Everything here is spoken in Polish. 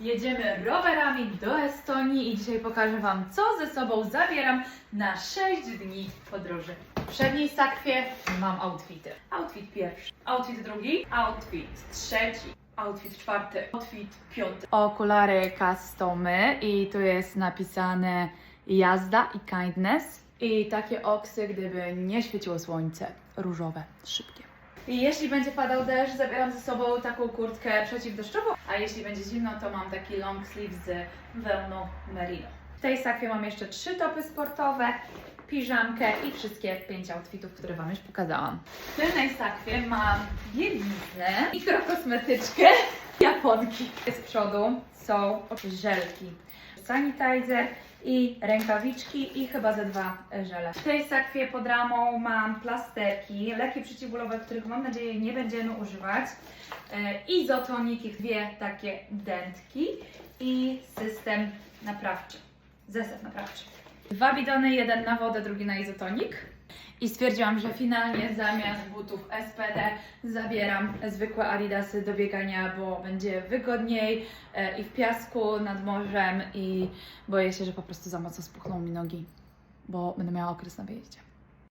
Jedziemy rowerami do Estonii i dzisiaj pokażę Wam, co ze sobą zabieram na 6 dni podróży. W przedniej sakwie mam outfity. Outfit pierwszy, outfit drugi, outfit trzeci, outfit czwarty, outfit piąty. Okulary customy i tu jest napisane jazda i kindness. I takie oksy, gdyby nie świeciło słońce, różowe, szybkie. I jeśli będzie padał deszcz, zabieram ze sobą taką kurtkę przeciwdeszczową, a jeśli będzie zimno, to mam taki long sleeve z wełną merino. W tej sakwie mam jeszcze trzy topy sportowe, piżamkę i wszystkie pięć outfitów, które Wam już pokazałam. W tylnej sakwie mam bieliznę, mikrokosmetyczkę, japonki. Z przodu są żelki, sanitizer i rękawiczki i chyba ze dwa żele. W tej sakwie pod ramą mam plasterki, leki przeciwbólowe, których mam nadzieję nie będziemy używać, e, izotoniki, dwie takie dętki i system naprawczy, zestaw naprawczy. Dwa bidony, jeden na wodę, drugi na izotonik. I stwierdziłam, że finalnie zamiast butów SPD zabieram zwykłe adidasy do biegania, bo będzie wygodniej e, i w piasku nad morzem i boję się, że po prostu za mocno spuchną mi nogi, bo będę miała okres na wyjeździe.